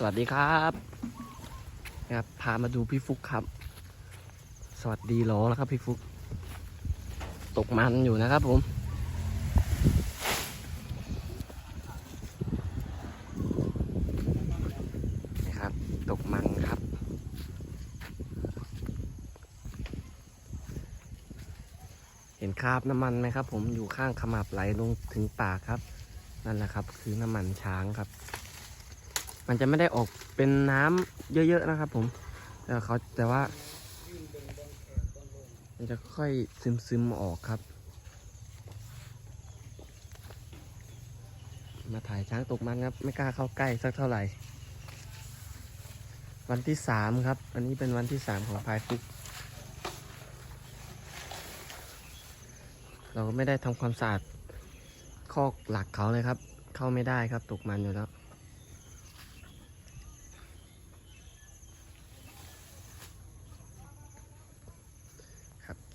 สวัสดีครับนะครับ พามาดูพี่ฟุกครับ สวัสดีหรอแล้วครับพี่ฟุก ตกมันอยู่นะครับผม นะครับ ตกมันครับ เห็นคราบน้ำมันไหมครับ ผมอยู่ข้างขมับไหลลงถึงปากครับ นั่นแหละครับ คือน้ำมันช้างครับ มันจะไม่ได้ออกเป็นน้ำเยอะๆนะครับ ผมแต่เขาแต่ว่ามันจะค่อยซึมๆออกครับ มาถ่ายช้างตกมันครับ ไม่กล้าเข้าใกล้สักเท่าไหร่ วันที่สามครับ อันนี้เป็นวันที่สามของพายฟุก เราไม่ได้ทำความสะอาดคอกหลักเขาเลยครับ เข้าไม่ได้ครับตกมันอยู่แล้ว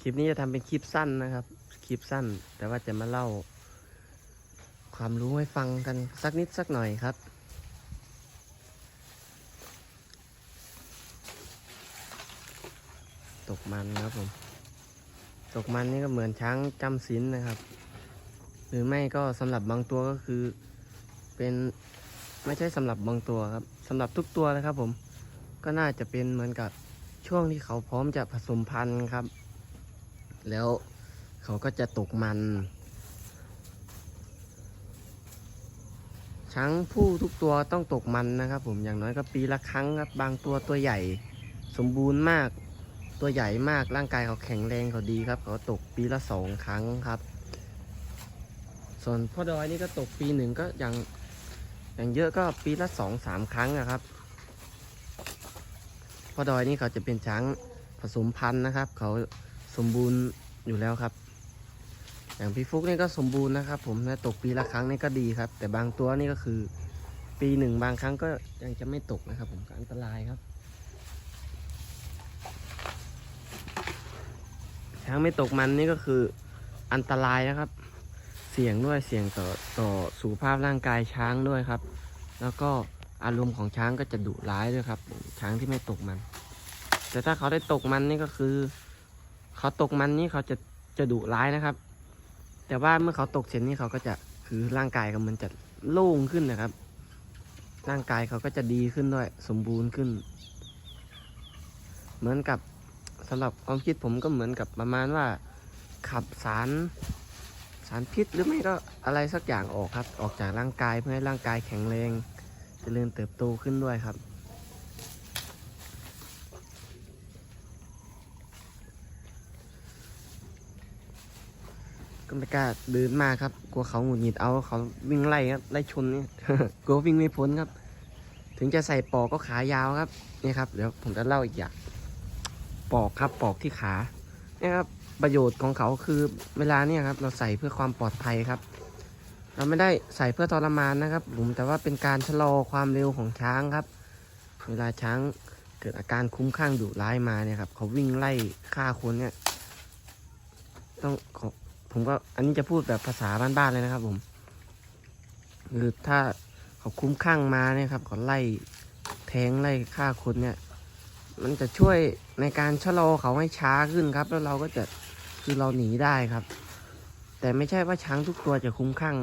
คลิปนี้จะทำเป็นคลิปสั้นนะครับ คลิปสั้น แต่ว่าจะมาเล่า ความรู้ให้ฟังกันสักนิดสักหน่อยครับ ตกมันครับผม ตกมันนี่ก็เหมือนช้างจำศีลนะครับ หรือไม่ก็สำหรับบางตัวก็คือ เป็นไม่ใช่สำหรับบางตัวครับสำหรับทุกตัวนะครับผม ก็น่าจะเป็นเหมือนกับช่วงที่เขาพร้อมจะผสมพันธุ์ครับ แล้วเขาก็จะตกมัน ช้างผู้ทุกตัวต้องตกมันนะครับ ผมอย่างน้อยก็ปีละครั้งครับ บางตัวตัวใหญ่สมบูรณ์มากตัวใหญ่มากร่างกายเขาแข็งแรงเขาดีครับ เขาตกปีละสองครั้งครับ ส่วนพ่อดอยนี่ก็ตกปีหนึ่งก็อย่างอย่างเยอะก็ปีละสองสามครั้งนะครับพ่อดอยนี่เขาจะเป็นช้างผสมพันธุ์นะครับ เขาสมบูรณ์ อยู่แล้วครับ อย่างพี่ฟุกนี่ก็สมบูรณ์นะครับ ผมนะตกปีละครั้งนี่ก็ดีครับ แต่บางตัวนี่ก็คือ ปีหนึ่งบางครั้งก็ยังจะไม่ตกนะครับ ผมก็อันตรายครับ ช้างไม่ตกมันนี่ก็คืออันตรายนะครับ เสี่ยงด้วยเสี่ยงต่อต่อสุขภาพร่างกายช้างด้วยครับ แล้วก็อารมณ์ของช้างก็จะดุร้ายด้วยครับ ช้างที่ไม่ตกมัน แต่ถ้าเขาได้ตกมันนี่ก็คือ เขาตกมันนี่เขาจะจะดุร้ายนะครับ แต่ว่าเมื่อเขาตกเสร็จนี่เขาก็จะคือร่างกายก็มันจะโล่งขึ้นนะครับ ร่างกายเขาก็จะดีขึ้นด้วย สมบูรณ์ขึ้น เหมือนกับสำหรับความคิดผมก็เหมือนกับประมาณว่า ขับสารสารพิษหรือไม่ก็อะไรสักอย่างออกครับ ออกจากร่างกายเพื่อให้ร่างกายแข็งแรงจเจริญเติบโตขึ้นด้วยครับ ก็ไม่กล้าเดินมาครับ กลัวเขาหงุดหงิดเอาเขาวิ่งไล่ครับไล่ชนนี่กลัววิ่งไม่พ้นครับ ถึงจะใส่ปอกก็ขายาวครับนี่ครับเดี๋ยวผมจะเล่าอีกอย่างปอกครับปอกที่ขาเนี่ยครับประโยชน์ของเขาคือเวลาเนี่ยครับ เราใส่เพื่อความปลอดภัยครับ เราไม่ได้ใส่เพื่อทรมานนะครับผมแต่ว่าเป็นการชะลอความเร็วของช้างครับ เวลาช้างเกิดอาการคุ้มข้างดุร้ายมาเนี่ยครับ เขาวิ่งไล่ฆ่าคนเนี่ย ต้องข ผมก็อันนี้จะพูดแบบภาษาบ้านๆเลยนะครับ ผมคือถ้าเขาคุ้มข้างมาเนี่ยครับเขาไล่แทงไล่ฆ่าคนเนี่ย มันจะช่วยในการชะลอเขาให้ช้าขึ้นครับ แล้วเราก็จะคือเราหนีได้ครับ แต่ไม่ใช่ว่าช้างทุกตัวจะคุ้มข้าง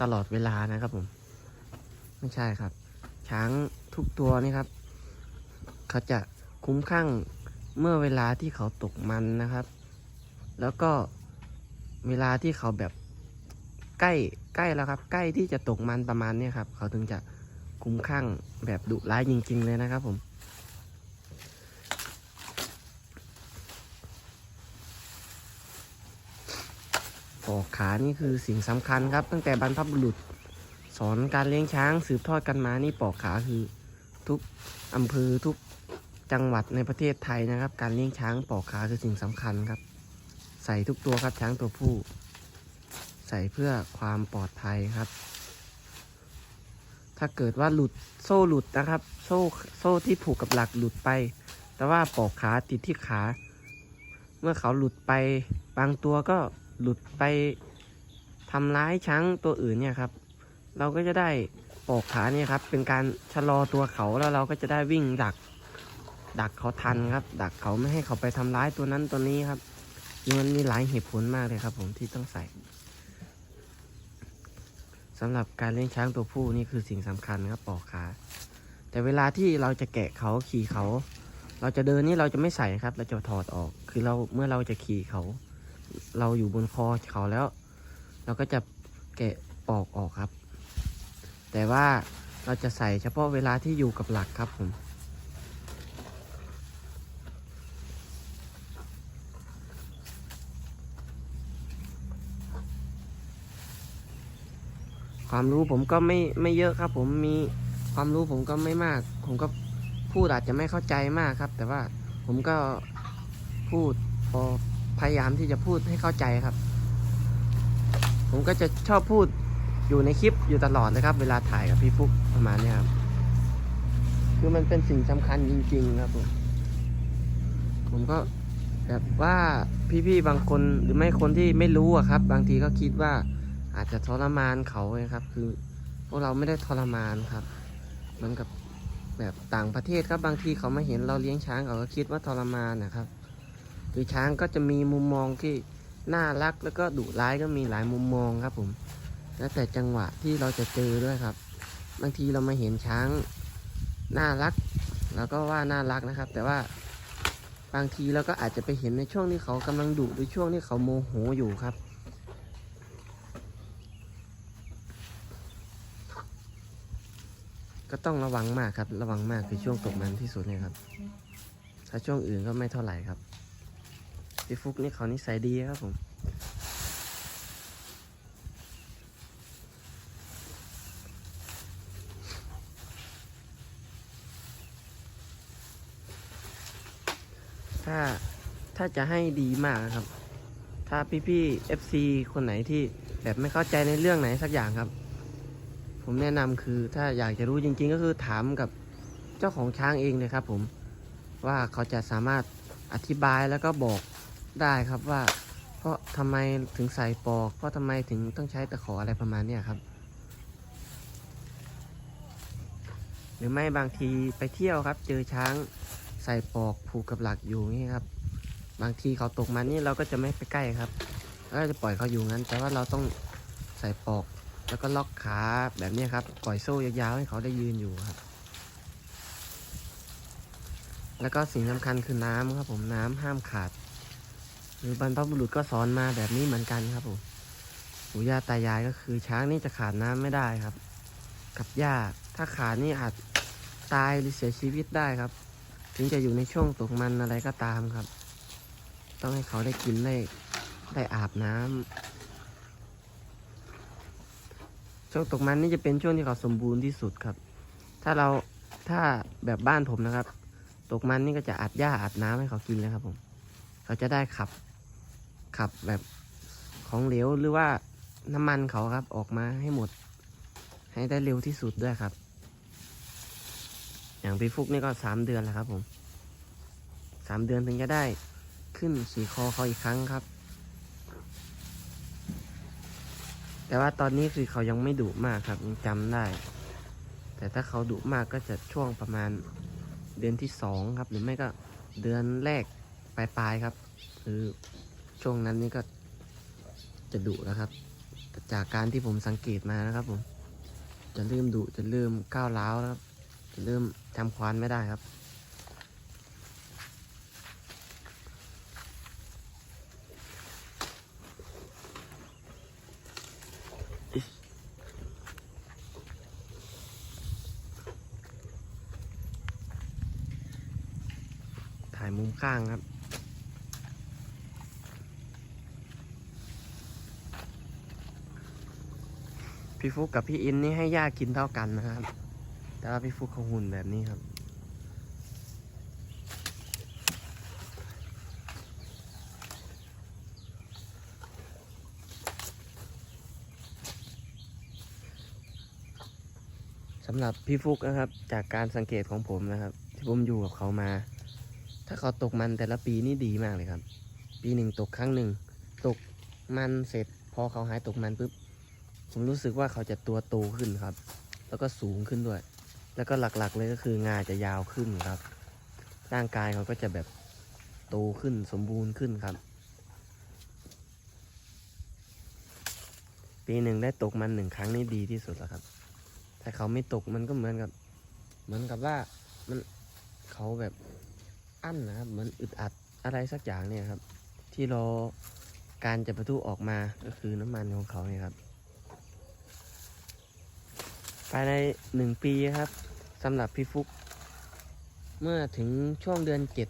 ตลอดเวลานะครับผม ไม่ใช่ครับ ช้างทุกตัวนี่ครับ เขาจะคุ้มข้างเมื่อเวลาที่เขาตกมันนะครับ แล้วก็ เวลาที่เขาแบบใกล้ใกล้แล้วครับ ใกล้ที่จะตกมันประมาณเนี้ยครับ เขาถึงจะคุ้มข้างแบบดุร้ายจริง ๆ เลยนะครับผมปอกขานี่คือสิ่งสำคัญครับ ตั้งแต่บรรพบุรุษ สอนการเลี้ยงช้างสืบทอดกันมานี่ปอกขาคือทุกอำเภอทุกจังหวัดในประเทศไทยนะครับ การเลี้ยงช้างปอกขาคือสิ่งสำคัญครับ ใส่ทุกตัวครับช้างตัวผู้ ใส่เพื่อความปลอดภัยครับ ถ้าเกิดว่าหลุดโซ่หลุดนะครับ โซ่โซ่ที่ผูกกับหลักหลุดไป แต่ว่าปอกขาติดที่ขา เมื่อเขาหลุดไปบางตัวก็หลุดไปทำร้ายช้างตัวอื่นเนี่ยครับ เราก็จะได้ปอกขาเนี่ยครับ เป็นการชะลอตัวเขาแล้วเราก็จะได้วิ่งดัก ดักเขาทันครับ ดักเขาไม่ให้เขาไปทำร้ายตัวนั้นตัวนี้ครับ คือมันมีหลายเหตุผลมากเลยครับ ผมที่ต้องใส่สำหรับการเลี้ยงช้างตัวผู้นี่คือสิ่งสำคัญครับปอกขา แต่เวลาที่เราจะแกะเขาขี่เขา เราจะเดินนี่เราจะไม่ใส่ครับ เราจะถอดออก คือเราเมื่อเราจะขี่เขา เราอยู่บนคอเขาแล้ว เราก็จะแกะปอกออกครับ แต่ว่าเราจะใส่เฉพาะเวลาที่อยู่กับหลักครับผม ความรู้ผมก็ไม่ไม่เยอะครับ ผมมีความรู้ผมก็ไม่มาก ผมก็พูดอาจจะไม่เข้าใจมากครับ แต่ว่าผมก็พูดพอพยายามที่จะพูดให้เข้าใจครับ ผมก็จะชอบพูดอยู่ในคลิปอยู่ตลอดนะครับ เวลาถ่ายกับพี่ฟุกประมาณนี้ครับคือมันเป็นสิ่งสำคัญจริง ๆ ครับผมผมก็แบบว่าพี่ๆบางคนหรือไม่คนที่ไม่รู้อะครับ บางทีก็คิดว่า อาจจะทรมานเขาไงครับ คือพวกเราไม่ได้ทรมานครับเหมือนกับแบบต่างประเทศครับบางทีเขามาเห็นเราเลี้ยงช้างเขาก็คิดว่าทรมานนะครับ คือช้างก็จะมีมุมมองที่น่ารักแล้วก็ดุร้ายก็มีหลายมุมมองครับผม แล้วแต่จังหวะที่เราจะเจอด้วยครับ บางทีเรามาเห็นช้างน่ารักเราก็ว่าน่ารักนะครับ แต่ว่าบางทีเราก็อาจจะไปเห็นในช่วงที่เขากำลังดุหรือช่วงที่เขาโมโหอยู่ครับ ก็ต้องระวังมากครับ ระวังมากคือช่วงตกมันที่สุดเนี่ยครับ ถ้าช่วงอื่นก็ไม่เท่าไหร่ครับพี่ฟุกนี่เขานิสัยดีครับผมถ้าถ้าจะให้ดีมากครับ ถ้าพี่ๆ FC คนไหนที่แบบไม่เข้าใจในเรื่องไหนสักอย่างครับ ผมแนะนำคือถ้าอยากจะรู้จริง ๆ ก็คือถามกับเจ้าของช้างเองเลยครับ ผมว่าเขาจะสามารถอธิบายแล้วก็บอกได้ครับว่า เพราะทำไมถึงใส่ปอก เพราะทำไมถึงต้องใช้ตะขออะไรประมาณเนี้ครับ หรือไม่บางทีไปเที่ยวครับ เจอช้างใส่ปอกผูกกับหลักอยู่นี่ครับ บางทีเขาตกมันนี่เราก็จะไม่ไปใกล้ครับก็จะปล่อยเขาอยู่งั้น แต่ว่าเราต้องใส่ปอก แล้วก็ล็อกขาแบบนี้ครับ ปล่อยโซ่ยาวๆให้เขาได้ยืนอยู่ครับ แล้วก็สิ่งสำคัญคือน้ำครับ ผมน้ำห้ามขาด หรือบรรพบุรุษก็สอนมาแบบนี้เหมือนกันครับผมปู่ย่าตายายก็คือช้างนี่จะขาดน้ำไม่ได้ครับ กับหญ้าถ้าขาดนี่อาจตายหรือเสียชีวิตได้ครับ ถึงจะอยู่ในช่วงตกมันอะไรก็ตามครับ ต้องให้เขาได้กินได้ได้อาบน้ำ ช่วงตกมันนี่จะเป็นช่วงที่เขาสมบูรณ์ที่สุดครับ ถ้าเราถ้าแบบบ้านผมนะครับ ตกมันนี่ก็จะอัดหญ้าอัดน้ำให้เขากินเลยครับผม เขาจะได้ขับขับแบบของเหลวหรือว่าน้ำมันเขาครับออกมาให้หมด ให้ได้เร็วที่สุดด้วยครับ อย่างพี่ฟุกนี่ก็สามเดือนแล้วครับผมสามเดือนถึงจะได้ขึ้นขี่คอเขาอีกครั้งครับ แต่ว่าตอนนี้คือเขายังไม่ดุมากครับยังจำได้ แต่ถ้าเขาดุมากก็จะช่วงประมาณเดือนที่สองครับ หรือไม่ก็เดือนแรกปลายๆครับ คือช่วงนั้นนี่ก็จะดุแล้วครับ จากการที่ผมสังเกตมานะครับ ผม จะเริ่มดุจะเริ่มก้าวร้าวแล้วครับจะเริ่มจำควานไม่ได้ครับายมุมข้างครับ พี่ฟุกกับพี่อินนี่ให้ย่ากินเท่ากันนะครับ แต่ว่าพี่ฟุกเขาหุ่นแบบนี้ครับสำหรับพี่ฟุกนะครับ จากการสังเกตของผมนะครับ ที่ผมอยู่กับเขามา ถ้าเขาตกมันแต่ละปีนี่ดีมากเลยครับ ปีหนึ่งตกครั้งหนึ่ง ตกมันเสร็จ พอเขาหายตกมันปุ๊บ ผมรู้สึกว่าเขาจะตัวโตขึ้นครับ แล้วก็สูงขึ้นด้วย แล้วก็หลักๆเลยก็คืองาจะยาวขึ้นครับ ร่างกายเขาก็จะแบบโตขึ้นสมบูรณ์ขึ้นครับ ปีหนึ่งได้ตกมันหนึ่งครั้งนี่ดีที่สุดแล้วครับ ถ้าเขาไม่ตกมันก็เหมือนกับ เหมือนกับว่ามันเขาแบบ อั้นนะครับเหมือนอึดอัดอะไรสักอย่างเนี่ยครับ ที่รอการจะประทุออกมาก็คือน้ำมันของเขาเนี่ยครับ ภายในหนึ่งปีครับสำหรับพี่ฟุก เมื่อถึงช่วงเดือนเจ็ด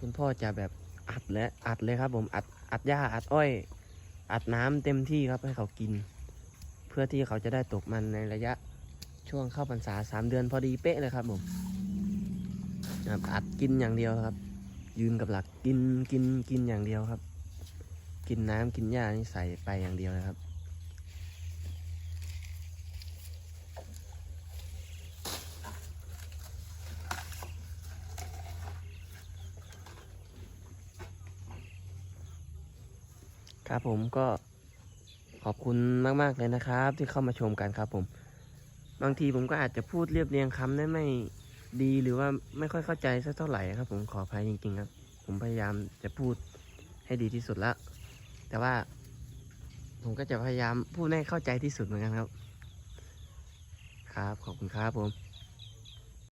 คุณพ่อจะแบบอัดและอัดเลยครับ ผมอัดอัดหญ้าอัดอ้อย อัดน้ำเต็มที่ครับให้เขากิน เพื่อที่เขาจะได้ตกมันในระยะช่วงเข้าพรรษาสามเดือนพอดีเป๊ะเลยครับผม ครับอัดกินอย่างเดียวครับ ยืนกับหลักกินกินกินอย่างเดียวครับ กินน้ำกินหญ้านี่ใส่ไปอย่างเดียวนะครับ ครับผมก็ขอบคุณมาก ๆ เลยนะครับ ที่เข้ามาชมกันครับผม บางทีผมก็อาจจะพูดเรียบเรียงคำได้ไม่ ดีหรือว่าไม่ค่อยเข้าใจสักเท่าไหร่ครับ ผมขออภัยจริงๆครับ ผมพยายามจะพูดให้ดีที่สุดละแต่ว่า ผมก็จะพยายามพูดให้เข้าใจที่สุดเหมือนกันครับ ครับขอบคุณครับผม